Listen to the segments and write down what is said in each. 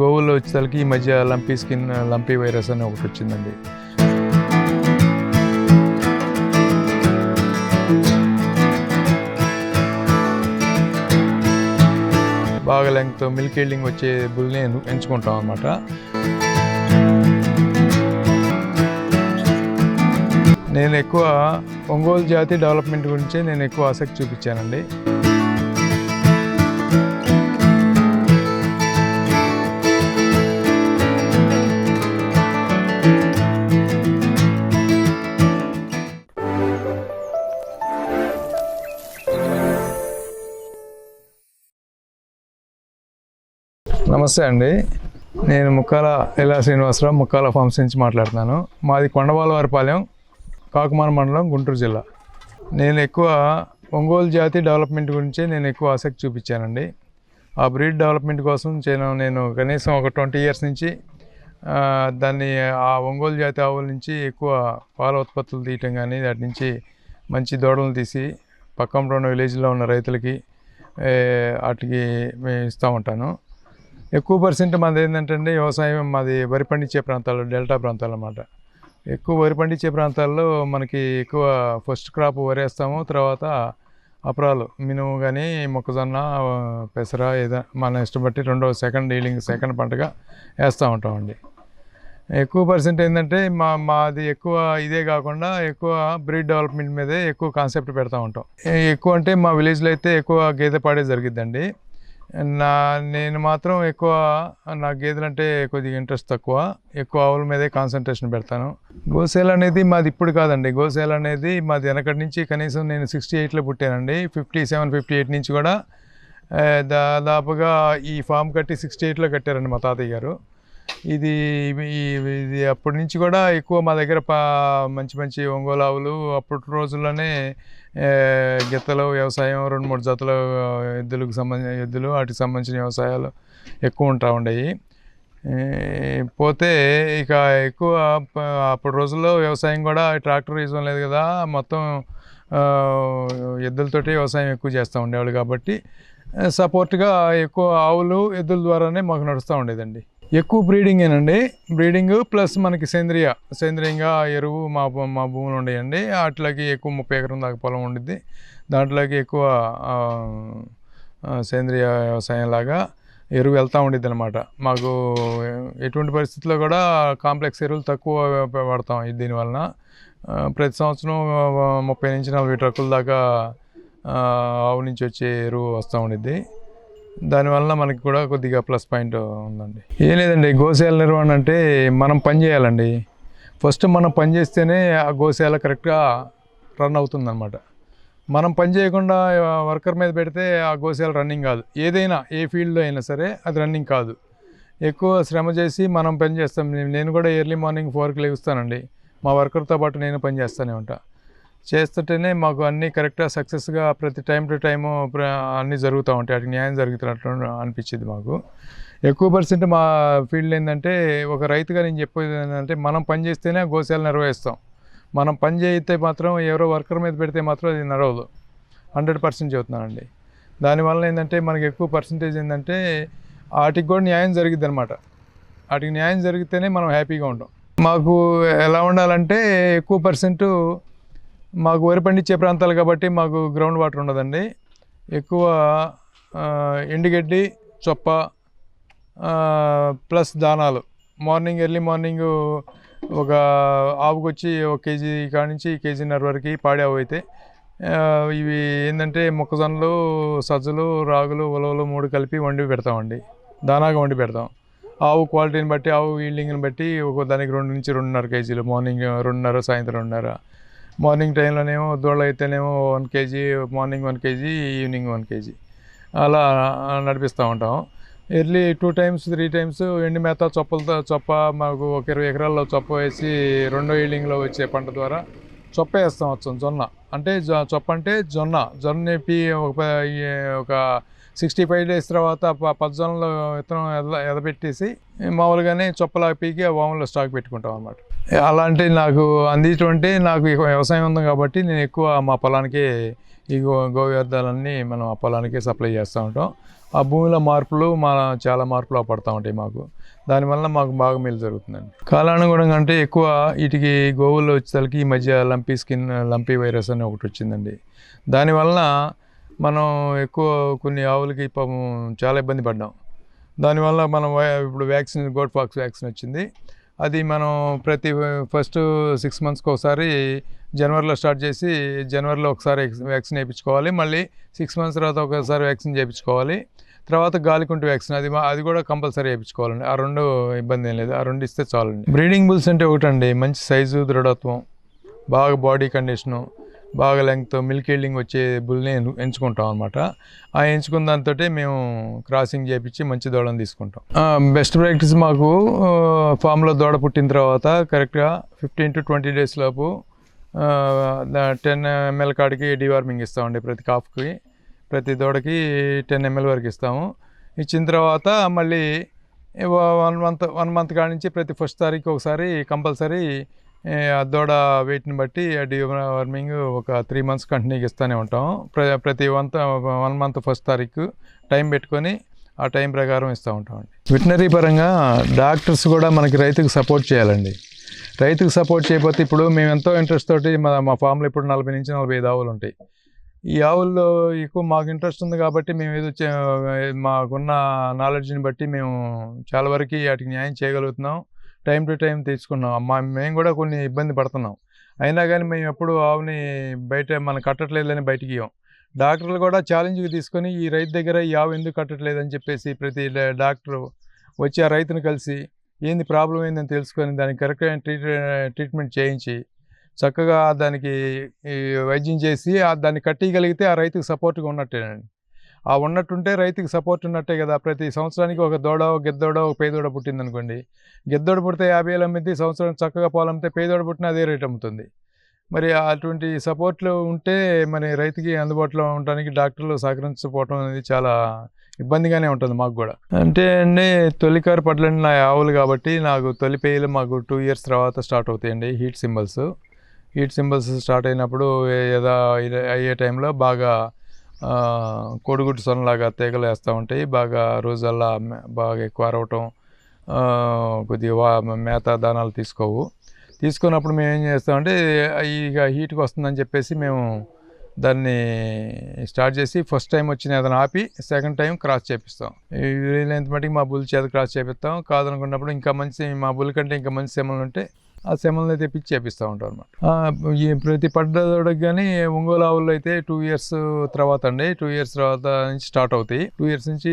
గోవుల్లో వచ్చేసరికి ఈ మధ్య లంపీ స్కిన్ లంపీ వైరస్ అని ఒకటి వచ్చిందండి. బాగా లెంగ్త్ మిల్క్ హీల్డింగ్ వచ్చే బుల్ని ఎంచుకుంటాం అన్నమాట. నేను ఎక్కువ ఒంగోలు జాతి డెవలప్మెంట్ గురించి నేను ఎక్కువ ఆసక్తి చూపించానండి. నమస్తే అండి. నేను ముక్కాల ఎలా శ్రీనివాసరావు ముక్కాల ఫార్మ్స్ నుంచి మాట్లాడుతున్నాను. మాది కొండవాలవారిపాలెం కాకుమాన మండలం గుంటూరు జిల్లా. నేను ఎక్కువ ఒంగోలు జాతి డెవలప్మెంట్ గురించి నేను ఎక్కువ ఆసక్తి చూపించానండి. ఆ బ్రీడ్ డెవలప్మెంట్ కోసం నేను నేను కనీసం ఒక ట్వంటీ ఇయర్స్ నుంచి దాన్ని ఆ ఒంగోలు జాతి ఆవుల నుంచి ఎక్కువ పాల ఉత్పత్తులు తీయటం కానీ వాటి నుంచి మంచి దూడలను తీసి పక్కన ఉన్న విలేజ్లో ఉన్న రైతులకి వాటికి మేము ఇస్తూ ఉంటాను. ఎక్కువ పర్సెంట్ మాది ఏంటంటే అండి వ్యవసాయం మాది వరి పండించే ప్రాంతాలు డెల్టా ప్రాంతాలు అన్నమాట. ఎక్కువ వరి పండించే ప్రాంతాల్లో మనకి ఎక్కువ ఫస్ట్ క్రాప్ వరి వేస్తాము తర్వాత అపరాలు మినుము కానీ మొక్కజొన్న పెసర ఏదో మన ఇష్టం బట్టి రెండో సెకండ్ డీలింగ్ సెకండ్ పంటగా వేస్తూ ఉంటామండి. ఎక్కువ పర్సెంట్ ఏంటంటే మా మాది ఎక్కువ ఇదే కాకుండా ఎక్కువ బ్రీడ్ డెవలప్మెంట్ మీదే ఎక్కువ కాన్సెప్ట్ పెడతా ఉంటాం. ఎక్కువ అంటే మా విలేజ్లో అయితే ఎక్కువ గేదె పాడే జరిగిద్దండి. నా నేను మాత్రం ఎక్కువ నా గేదెలు అంటే కొద్దిగా ఇంట్రెస్ట్ తక్కువ. ఎక్కువ ఆవుల మీదే కాన్సన్ట్రేషన్ పెడతాను. గోసేల అనేది మాది ఇప్పుడు కాదండి. గోసేల అనేది మాది వెనకటి నుంచి కనీసం నేను సిక్స్టీ ఎయిట్లో పుట్టానండి. ఫిఫ్టీ సెవెన్ ఫిఫ్టీ ఎయిట్ నుంచి కూడా దాదాపుగా ఈ ఫామ్ కట్టి సిక్స్టీ ఎయిట్లో కట్టారండి మా తాతయ్య గారు. ఇది ఇది అప్పటి నుంచి కూడా ఎక్కువ మా దగ్గర పా మంచి మంచి ఒంగోలు ఆవులు అప్పటి రోజుల్లోనే గిత్తలు వ్యవసాయం రెండు మూడు జతలు ఎద్దులకు సంబంధించిన ఎద్దులు వాటికి సంబంధించిన వ్యవసాయాలు ఎక్కువ ఉంటా ఉండేవి. పోతే ఇక ఎక్కువ అప్పటి రోజుల్లో వ్యవసాయం కూడా ట్రాక్టర్ యూజం లేదు కదా మొత్తం ఎద్దులతోటి వ్యవసాయం ఎక్కువ చేస్తూ ఉండేవాళ్ళు కాబట్టి సపోర్ట్గా ఎక్కువ ఆవులు ఎద్దుల ద్వారానే మాకు నడుస్తూ ఉండేదండి. ఎక్కువ బ్రీడింగేనండి బ్రీడింగ్ ప్లస్ మనకి సేంద్రియ. సేంద్రియంగా ఎరువు మా భూ- మా భూములు ఉండేయండి. వాటిలోకి ఎక్కువ ముప్పై ఎకరం దాకా పొలం ఉండిద్ది. దాంట్లోకి ఎక్కువ సేంద్రియ వ్యవసాయం లాగా ఎరువు వెళ్తూ ఉండిద్ది అనమాట మాకు ఎటువంటి పరిస్థితుల్లో కూడా కాంప్లెక్స్ ఎరువులు తక్కువ వాడతాం దీనివలన ప్రతి సంవత్సరం ముప్పై నుంచి నలభై ట్రక్కుల దాకా ఆవు నుంచి వచ్చే ఎరువు వస్తూ ఉండిద్ది. దానివల్ల మనకి కూడా కొద్దిగా ప్లస్ పాయింట్ ఉందండి. ఏం లేదండి గోశాల నిర్వహణ అంటే మనం పని చేయాలండి. ఫస్ట్ మనం పని చేస్తేనే ఆ గోశాల కరెక్ట్గా రన్ అవుతుందన్నమాట. మనం పని చేయకుండా వర్కర్ మీద పెడితే ఆ గోశాల రన్నింగ్ కాదు. ఏదైనా ఏ ఫీల్డ్లో అయినా సరే అది రన్నింగ్ కాదు. ఎక్కువ శ్రమ చేసి మనం పని చేస్తాం. నేను- కూడా ఎర్లీ మార్నింగ్ ఫోర్కి లేగుస్తానండి. మా వర్కర్తో పాటు నేను పని చేస్తూనే ఉంటా. చేస్తుంటేనే మాకు అన్నీ కరెక్ట్గా సక్సెస్గా ప్రతి టైం టు టైము అన్నీ జరుగుతూ ఉంటాయి. వాటికి న్యాయం జరుగుతున్నట్లు అనిపించింది మాకు. ఎక్కువ పర్సెంట్ మా ఫీల్డ్ ఏంటంటే ఒక రైతుగా నేను చెప్పేది ఏంటంటే మనం పని చేస్తేనే గోశాలు నిర్వహిస్తాం మనం పని చేయితే మాత్రం ఎవరో వర్కర్ మీద పెడితే మాత్రం అది నడవదు. హండ్రెడ్ పర్సెంట్ చెబుతున్నానండి. దానివల్ల ఏంటంటే మనకి ఎక్కువ పర్సంటేజ్ ఏంటంటే వాటికి కూడా న్యాయం జరిగిద్ది అనమాట వాటికి న్యాయం జరిగితేనే మనం హ్యాపీగా ఉంటాం. మాకు ఎలా ఉండాలంటే ఎక్కువ పర్సెంట్ మాకు వరి పండించే ప్రాంతాలు కాబట్టి మాకు గ్రౌండ్ వాటర్ ఉండదండి. ఎక్కువ ఎండుగడ్డి చొప్ప ప్లస్ దానాలు. మార్నింగ్ ఎర్లీ మార్నింగ్ ఒక ఆవుకు వచ్చి ఒక కేజీ కాడ నుంచి కేజీన్నర వరకు పాడి ఆవు అయితే ఇవి ఏంటంటే మొక్కజొన్నలు సజ్జలు రాగులు ఉలవలు మూడు కలిపి వండి పెడతామండి. దానాగా వండి పెడతాం. ఆవు క్వాలిటీని బట్టి ఆవు ఈల్డింగ్ని బట్టి ఒక దానికి రెండు నుంచి రెండున్నర కేజీలు. మార్నింగ్ రెండున్నర సాయంత్రం రెండున్నర. మార్నింగ్ టైంలోనేమో దూడలు అయితేనేమో one KG morning one KG evening one KG. అలా నడిపిస్తూ ఉంటాం. Early two times three times ఎండి మేత చొప్పలతో చొప్ప మాకు ఒక ఇరవై ఎకరాల్లో చొప్ప వేసి రెండో ఈల్డింగ్లో వచ్చే పంట ద్వారా చొప్ప వేస్తాం వచ్చాం జొన్న. అంటే జొ- చొప్ప అంటే జొన్న. జొన్న నేపి ఒక ఒక సిక్స్టీ ఫైవ్ డేస్ తర్వాత ప- విత్తనం ఎద ఎదబెట్టేసి మామూలుగానే చొప్పలా పీకి వాములో స్టాక్ పెట్టుకుంటాం అన్నమాట. అలాంటి నాకు అందించమంటే నాకు వ్యవసాయం ఉంది కాబట్టి నేను ఎక్కువ మా పొలానికి ఈ గో గో వ్యర్థాలన్నీ మనం ఆ పొలానికి సప్లై చేస్తూ ఉంటాం. ఆ భూమిలో మార్పులు మా చాలా మార్పులు పడతా ఉంటాయి మాకు. దానివల్ల మాకు బాగా మేలు జరుగుతుందండి. కాలానుగుణంగా అంటే ఎక్కువ వీటికి గోవుల్లో వచ్చేసరికి ఈ మధ్య లంపీ స్కిన్ లంపీ వైరస్ అని ఒకటి వచ్చిందండి. దానివల్ల మనం ఎక్కువ కొన్ని ఆవులకి పాపం చాలా ఇబ్బంది పడ్డాం. దానివల్ల మనం ఇప్పుడు వ్యాక్సిన్ గోడ్ ఫాక్స్ వ్యాక్సిన్ వచ్చింది. అది మనం ప్రతి ఫస్ట్ సిక్స్ మంత్స్కి ఒకసారి జనవరిలో స్టార్ట్ చేసి జనవరిలో ఒకసారి వ్యాక్సిన్ వేయించుకోవాలి. మళ్ళీ సిక్స్ మంత్స్ తర్వాత ఒకసారి వ్యాక్సిన్ చేయించుకోవాలి. తర్వాత గాలికుంటి వ్యాక్సిన్ అది అది కూడా కంపల్సరీ వేయించుకోవాలండి. ఆ రెండు ఇబ్బంది ఏం లేదు. ఆ రెండు ఇస్తే చాలండి. బ్రీడింగ్ బుల్స్ అంటే ఒకటండి. మంచి సైజు దృఢత్వం బాగా బాడీ కండిషను బాగా లెంగ్త్ మిల్క్ ఈల్డింగ్ వచ్చే బుల్ని ఎంచుకుంటాం అనమాట ఆ ఎంచుకున్న దాంతో మేము క్రాసింగ్ చేపించి మంచి దూడని తీసుకుంటాం. బెస్ట్ ప్రాక్టీస్ మాకు ఫామ్లో దూడ పుట్టిన తర్వాత కరెక్ట్గా ఫిఫ్టీన్ టు ట్వంటీ డేస్ లోపు టెన్ ఎంఎల్ కాడికి డివార్మింగ్ ఇస్తామండి ప్రతి కాఫ్కి ప్రతి దూడకి టెన్ ఎంఎల్ వరకు ఇస్తాము. ఇచ్చిన తర్వాత మళ్ళీ వన్ మంత్ వన్ మంత్ కాడి నుంచి ప్రతి ఫస్ట్ తారీఖు ఒకసారి కంపల్సరీ దూడ వెయిట్ని బట్టి ఆ వార్మింగ్ ఒక త్రీ మంత్స్ కంటిన్యూగా ఇస్తూనే ఉంటాం. ప్ర ప్రతి వంత వన్ మంత్ ఫస్ట్ తారీఖు టైం పెట్టుకొని ఆ టైం ప్రకారం ఇస్తూ ఉంటామండి వెటనరీ పరంగా డాక్టర్స్ కూడా మనకి రైతుకు సపోర్ట్ చేయాలండి. రైతుకు సపోర్ట్ చేయకపోతే ఇప్పుడు మేము ఎంతో ఇంట్రెస్ట్ తోటి మా మా ఫామ్లో ఇప్పుడు నలభై నుంచి నలభై ఐదు ఆవులు ఉంటాయి. ఈ ఆవుల్లో ఎక్కువ మాకు ఇంట్రెస్ట్ ఉంది కాబట్టి మేము ఏదో మాకున్న నాలెడ్జ్ని బట్టి మేము చాలా వరకు వాటికి న్యాయం చేయగలుగుతున్నాం. టైం టు టైం తీసుకున్నాం. మా మేము కూడా కొన్ని ఇబ్బంది పడుతున్నాం. అయినా కానీ మేము ఎప్పుడు ఆవుని బయట మనం కట్టట్లేదని బయటికి ఇవ్వం డాక్టర్లు కూడా ఛాలెంజ్కి తీసుకొని ఈ రైతు దగ్గర ఈ ఆవు ఎందుకు కట్టట్లేదని చెప్పేసి ప్రతి డాక్టరు డాక్టర్ వచ్చి ఆ రైతుని కలిసి ఏంది ప్రాబ్లం ఏందని తెలుసుకొని దానికి కరెక్ట్ అయిన ట్రీట్ ట్రీట్మెంట్ చేయించి చక్కగా దానికి వైద్యం చేసి దాన్ని కట్టగలిగితే ఆ రైతుకు సపోర్ట్గా ఉన్నట్టేనండి. ఆ ఉన్నట్టుంటే రైతుకి సపోర్ట్ ఉన్నట్టే కదా. ప్రతి సంవత్సరానికి ఒక దోడ ఒక గెద్దోడ ఒక పేదోడ పుట్టింది అనుకోండి గెద్దోడ పుడితే యాభై వేలు అమ్మిద్ది సంవత్సరం చక్కగా పాలు అమ్మితే పేదోడ పుట్టిన అదే రేట్ అమ్ముతుంది. మరి అటువంటి సపోర్ట్లు ఉంటే మరి రైతుకి అందుబాటులో ఉండడానికి డాక్టర్లు సహకరించకపోవడం అనేది చాలా ఇబ్బందిగానే ఉంటుంది మాకు కూడా. అంటే అండి తొలికారు పట్లండి నా ఆవులు కాబట్టి నాకు తొలి పేయలు మాకు టూ ఇయర్స్ తర్వాత స్టార్ట్ అవుతాయండి heat symbols heat symbols start అయినప్పుడు ఏదో అయ్యే టైంలో బాగా కోడిగుడ్డు సొనలాగా తీగలు వేస్తూ ఉంటాయి. బాగా రోజల్లా బాగా ఎక్కువ అరవటం కొద్దిగా వా మేత దానాలు తీసుకోవు. తీసుకున్నప్పుడు మేము ఏం చేస్తామంటే ఇక హీట్కి వస్తుందని చెప్పేసి మేము దాన్ని స్టార్ట్ చేసి ఫస్ట్ టైం వచ్చిన ఏదైనా ఆపి సెకండ్ టైం క్రాస్ చేపిస్తాం. ఈ వీలైనంత మటుకు మా బుల్ చేత క్రాస్ చేపిస్తాం. కాదనుకున్నప్పుడు ఇంకా మంచి మా బుల్ కంటే ఇంకా మంచి సేమలు ఉంటే ఆ సెమల్ని తెప్పించి చేపిస్తూ ఉంటాం అనమాట ఈ ప్రతి పడ్డదోడకి కానీ ఒంగోలు ఆవుల్లో అయితే టూ ఇయర్స్ తర్వాత అండి టూ ఇయర్స్ తర్వాత నుంచి స్టార్ట్ అవుతాయి. టూ ఇయర్స్ నుంచి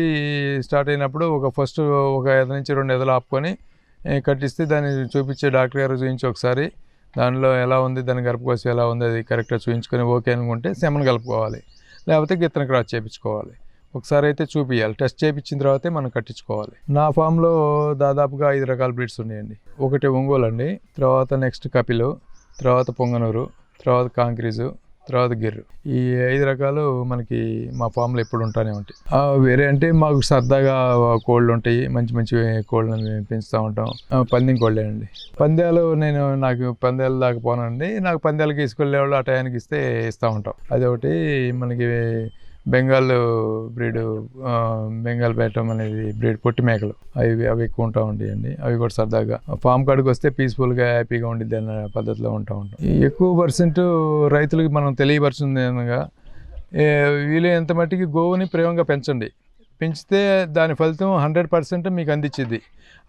స్టార్ట్ అయినప్పుడు ఒక ఫస్ట్ ఒక ఎద నుంచి రెండు ఎదలు ఆపుకొని కట్టిస్తే దాన్ని చూపించే డాక్టర్ గారు చూపించి ఒకసారి దానిలో ఎలా ఉంది దాని గర్భకోశం ఎలా ఉంది అది కరెక్ట్గా చూపించుకొని ఓకే అనుకుంటే సెమన్ కలుపుకోవాలి. లేకపోతే గిత్తన క్రాస్ చేయించుకోవాలి ఒకసారి అయితే చూపించాలి టెస్ట్ చేయించిన తర్వాతే మనం కట్టించుకోవాలి. నా ఫామ్లో దాదాపుగా ఐదు రకాల బ్రీడ్స్ ఉన్నాయండి. ఒకటి ఒంగోలు అండి. తర్వాత నెక్స్ట్ కపిలు తర్వాత పొంగనూరు తర్వాత కాంక్రీజు తర్వాత గిర్రు. ఈ ఐదు రకాలు మనకి మా ఫామ్లో ఎప్పుడు ఉంటానే ఉంటాయి. వేరే అంటే మాకు సరదాగా కోళ్ళు ఉంటాయి. మంచి మంచి కోళ్ళని మేము పెంచుతూ ఉంటాం. ఆ, పందెం కోళ్ళే అండి. పందాలు నేను నాకు పందాలు దాకా పోనండి. నాకు పందాలకి తీసుకెళ్ళేవాళ్ళు ఆ టయానికి ఇస్తే ఇస్తూ ఉంటాం. అదొకటి మనకి బెంగాల్ బ్రీడ్ బెంగాల్ బేటం అనేది బ్రీడ్ పొట్టి మేకలు. అవి అవి ఎక్కువ ఉంటా ఉంటాయండి అవి కూడా సరదాగా. ఫామ్ కాడికి వస్తే పీస్ఫుల్గా హ్యాపీగా ఉండిద్ది అనే పద్ధతిలో ఉంటా ఉంటాం. ఎక్కువ పర్సెంట్ రైతులకి మనం తెలియపరుచుంది అనగా ఏ, వీలైనంత మట్టికి గోవుని ప్రేమగా పెంచండి. పెంచితే దాని ఫలితం హండ్రెడ్ పర్సెంట్ మీకు అందించింది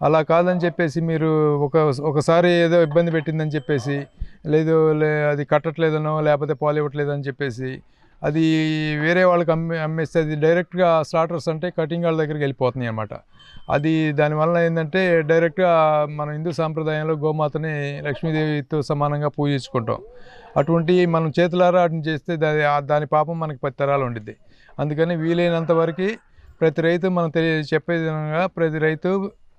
అలా కాదని చెప్పేసి మీరు ఒక ఒకసారి ఏదో ఇబ్బంది పెట్టిందని చెప్పేసి లేదు లే అది కట్టట్లేదనో లేకపోతే పాలు ఇవ్వట్లేదని చెప్పేసి అది వేరే వాళ్ళకి అమ్మే అమ్మేస్తే అది డైరెక్ట్గా స్లాటర్స్ అంటే కటింగ్ వాళ్ళ దగ్గరికి వెళ్ళిపోతున్నాయి అన్నమాట. అది దానివల్ల ఏంటంటే డైరెక్ట్గా మన హిందూ సాంప్రదాయంలో గోమాతని లక్ష్మీదేవితో సమానంగా పూజించుకుంటాం. అటువంటి మనం చేతులారా వాటిని చేస్తే దాని దాని పాపం మనకి పది తరాలు ఉండిద్ది. అందుకని వీలైనంత వరకు ప్రతి రైతు మనం తెలియ చెప్పే విధంగా ప్రతి రైతు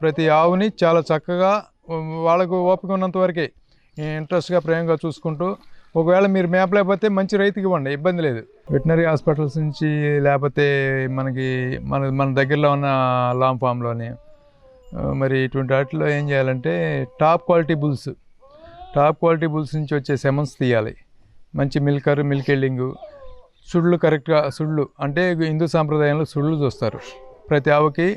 ప్రతి ఆవుని చాలా చక్కగా వాళ్ళకు ఓపిక ఉన్నంత వరకే ఇంట్రెస్ట్గా ప్రేమగా చూసుకుంటూ ఒకవేళ మీరు మేపలేకపోతే మంచి రైతుకి ఇవ్వండి ఇబ్బంది లేదు. వెటనరీ హాస్పిటల్స్ నుంచి లేకపోతే మనకి మన మన దగ్గరలో ఉన్న లాంగ్ ఫామ్లోని మరి ఇటువంటి వాటిలో ఏం చేయాలంటే top quality bulls top quality bulls నుంచి వచ్చే సెమన్స్ తీయాలి. మంచి మిల్కర్ మిల్క్ ఎల్డింగు సుళ్ళు కరెక్ట్గా సుళ్ళు అంటే హిందూ సాంప్రదాయంలో సుళ్ళు చూస్తారు. ప్రతి ఆవుకి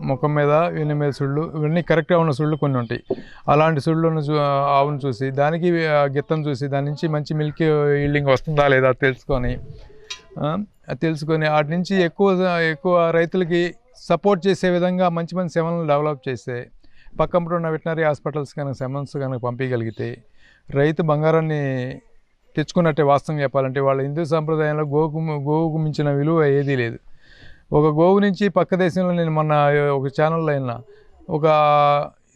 ముఖం మీద వీని మీద సుళ్ళు ఇవన్నీ కరెక్ట్గా ఉన్న సుళ్ళు కొన్ని ఉంటాయి. అలాంటి సుళ్ళు చూ- ఆవును చూసి దానికి గిత్తం చూసి దాని నుంచి మంచి మిల్క్ ఈల్డింగ్ వస్తుందా లేదా తెలుసుకొని తెలుసుకొని వాటి నుంచి ఎక్కువ ఎక్కువ రైతులకి సపోర్ట్ చేసే విధంగా మంచి మంచి సేవలను డెవలప్ చేస్తే పక్కన ఉన్న వెటనరీ హాస్పిటల్స్ కనుక సెమన్స్ కనుక పంపించగలిగితే రైతు బంగారాన్ని తెచ్చుకున్నట్టే వాస్తవం చెప్పాలంటే వాళ్ళ హిందూ సంప్రదాయంలో గోకు గోవుకు మించిన విలువ ఏదీ లేదు. ఒక గోవు నుంచి పక్క దేశంలో నేను మొన్న ఒక ఛానల్లో అయినా ఒక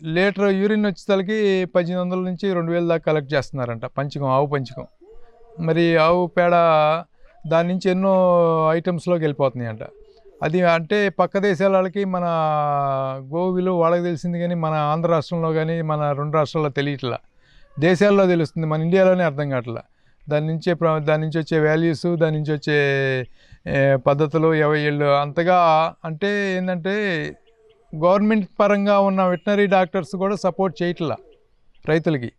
లీటర్ యూరిన్ వచ్చేసరికి పద్దెనిమిది వందల నుంచి రెండు వేల దాకా కలెక్ట్ చేస్తున్నారంట. పంచకం ఆవు పంచకం. మరి ఆవు పేడ దాని నుంచి ఎన్నో ఐటమ్స్లోకి వెళ్ళిపోతున్నాయి అంట అది అంటే పక్క దేశాల వాళ్ళకి మన గోవు విలువ వాళ్ళకి తెలిసింది కానీ మన ఆంధ్ర రాష్ట్రంలో కానీ మన రెండు రాష్ట్రాల్లో తెలియట్లా. దేశాల్లో తెలుస్తుంది మన ఇండియాలోనే అర్థం కావట్లా. దాని నుంచే ప్ర- దాని నుంచి వచ్చే వాల్యూస్ దాని నుంచి వచ్చే పద్ధతులు ఇరవై ఏళ్ళు. అంతగా అంటే ఏంటంటే గవర్నమెంట్ పరంగా ఉన్న వెటనరీ డాక్టర్స్ కూడా సపోర్ట్ చేయట్లా రైతులకి.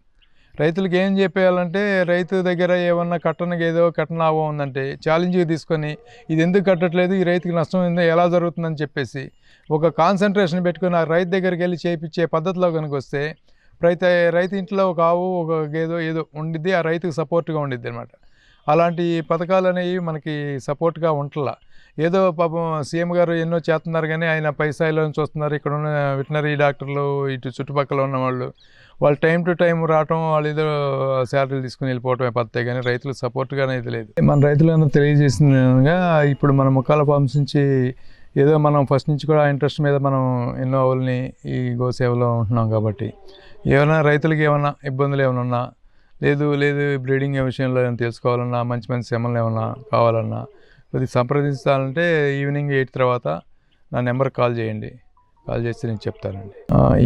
రైతులకి ఏం చెప్పేయాలంటే రైతు దగ్గర ఏమన్నా కట్టనకి ఏదో కట్టనావో ఉందంటే ఛాలెంజ్గా తీసుకొని ఇది ఎందుకు కట్టట్లేదు ఈ రైతుకి నష్టం ఏందో ఎలా జరుగుతుందని చెప్పేసి ఒక కాన్సన్ట్రేషన్ పెట్టుకుని ఆ రైతు దగ్గరికి వెళ్ళి చేయించే పద్ధతిలో కనుక వస్తే రైతు రైతు ఇంట్లో ఒక ఆవు ఒక గేదో ఏదో ఉండిద్ది ఆ రైతుకు సపోర్ట్గా ఉండిద్ది అనమాట అలాంటి పథకాలు అనేవి మనకి సపోర్ట్గా ఉంటలా. ఏదో పాపం సీఎం గారు ఎన్నో చేస్తున్నారు కానీ ఆయన పై స్థాయిలో చూస్తున్నారు. ఇక్కడ ఉన్న వెటనరీ డాక్టర్లు ఇటు చుట్టుపక్కల ఉన్న వాళ్ళు వాళ్ళు టైం టు టైం రావటం వాళ్ళు ఏదో శాలరీలు తీసుకుని వెళ్ళిపోవటమే పద్ధతే కానీ రైతులకు సపోర్ట్గా అనేది లేదు. మన రైతులను తెలియజేసినగా ఇప్పుడు మన ముఖాల ఫార్మ్స్ నుంచి ఏదో మనం ఫస్ట్ నుంచి కూడా ఇంట్రెస్ట్ మీద మనం ఎన్నో ఆవుల్ని ఈ గోసేవలో ఉంటున్నాం కాబట్టి. ఏమైనా రైతులకి ఏమైనా ఇబ్బందులు ఏమైనా ఉన్నా లేదు లేదు బ్రీడింగ్ విషయంలో ఏమైనా తెలుసుకోవాలన్నా మంచి మంచి సెమలు ఏమైనా కావాలన్నా కొద్దిగా సంప్రదించాలంటే ఈవినింగ్ ఎయిట్ తర్వాత నా నెంబర్ కాల్ చేయండి. కాల్ చేస్తే నేను చెప్తానండి.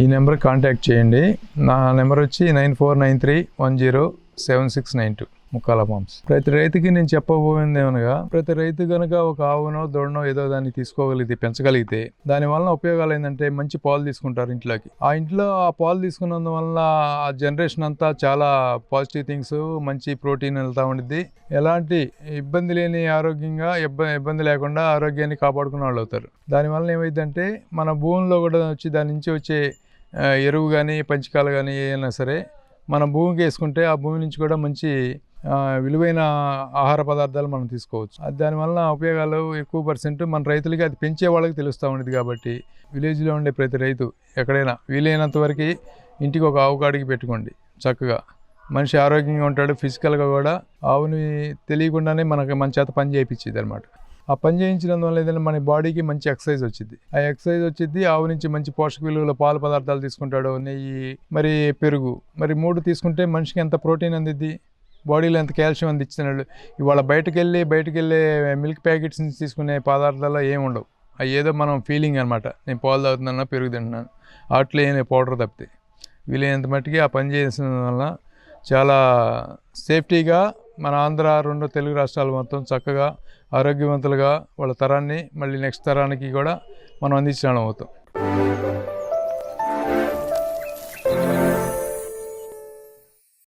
ఈ నెంబర్కి కాంటాక్ట్ చేయండి. నా నెంబర్ వచ్చి nine four nine three one zero seven six nine two. Mukkala farms ప్రతి రైతుకి నేను చెప్పబోయింది ఏమనగా ప్రతి రైతు కనుక ఒక ఆవునో దొడనో ఏదో దాన్ని తీసుకోగలిగితే పెంచగలిగితే దాని వలన ఉపయోగాలు ఏంటంటే మంచి పాలు తీసుకుంటారు ఇంట్లోకి. ఆ ఇంట్లో ఆ పాలు తీసుకున్నందువల్ల ఆ జనరేషన్ అంతా చాలా పాజిటివ్ థింగ్స్ మంచి ప్రోటీన్ వెళ్తూ ఉండిద్ది. ఎలాంటి ఇబ్బంది లేని ఆరోగ్యంగా ఇబ్బంది లేకుండా ఆరోగ్యాన్ని కాపాడుకున్న వాళ్ళు అవుతారు. దానివల్ల ఏమైందంటే మన భూమిలో కూడా వచ్చి దాని నుంచి వచ్చే ఎరువు కానీ పంచకాలు కానీ ఏమైనా సరే మన భూమికి వేసుకుంటే ఆ భూమి నుంచి కూడా మంచి విలువైన ఆహార పదార్థాలు మనం తీసుకోవచ్చు. అది దానివల్ల ఉపయోగాలు ఎక్కువ పర్సెంట్ మన రైతులకి అది పెంచే వాళ్ళకి తెలుస్తూ ఉండేది కాబట్టి విలేజ్లో ఉండే ప్రతి రైతు ఎక్కడైనా వీలైనంత వరకు ఇంటికి ఒక ఆవు కాడికి పెట్టుకోండి చక్కగా. మనిషి ఆరోగ్యంగా ఉంటాడు ఫిజికల్గా కూడా ఆవుని తెలియకుండానే మనకి మన చేత పని చేయించేది అనమాట ఆ పని చేయించినందువల్ల ఏదైనా మన బాడీకి మంచి ఎక్సర్సైజ్ వచ్చింది ఆ ఎక్సర్సైజ్ వచ్చింది ఆవు నుంచి మంచి పోషక విలువల పాలు పదార్థాలు తీసుకుంటాడు నెయ్యి మరి పెరుగు మరి మూడు తీసుకుంటే మనిషికి ఎంత ప్రోటీన్ అందిద్ది? బాడీలో ఎంత కాల్షియం అందిస్తున్నాడు ఇవాళ బయటకు వెళ్ళి బయటకు వెళ్ళే మిల్క్ ప్యాకెట్స్ నుంచి తీసుకునే పదార్థాల్లో ఏమి ఉండవు. అవి ఏదో మనం ఫీలింగ్ అనమాట నేను పాలు తాగుతున్నాను పెరుగు తింటున్నాను? వాటిలో ఏం పౌడర్ తప్పితే. వీలైనంత మట్టికి ఆ పని చేసిన వల్ల చాలా సేఫ్టీగా మన ఆంధ్ర రెండు తెలుగు రాష్ట్రాలు మొత్తం చక్కగా ఆరోగ్యవంతులుగా వాళ్ళ తరాన్ని మళ్ళీ నెక్స్ట్ తరానికి కూడా మనం అందించడం అవుతాం.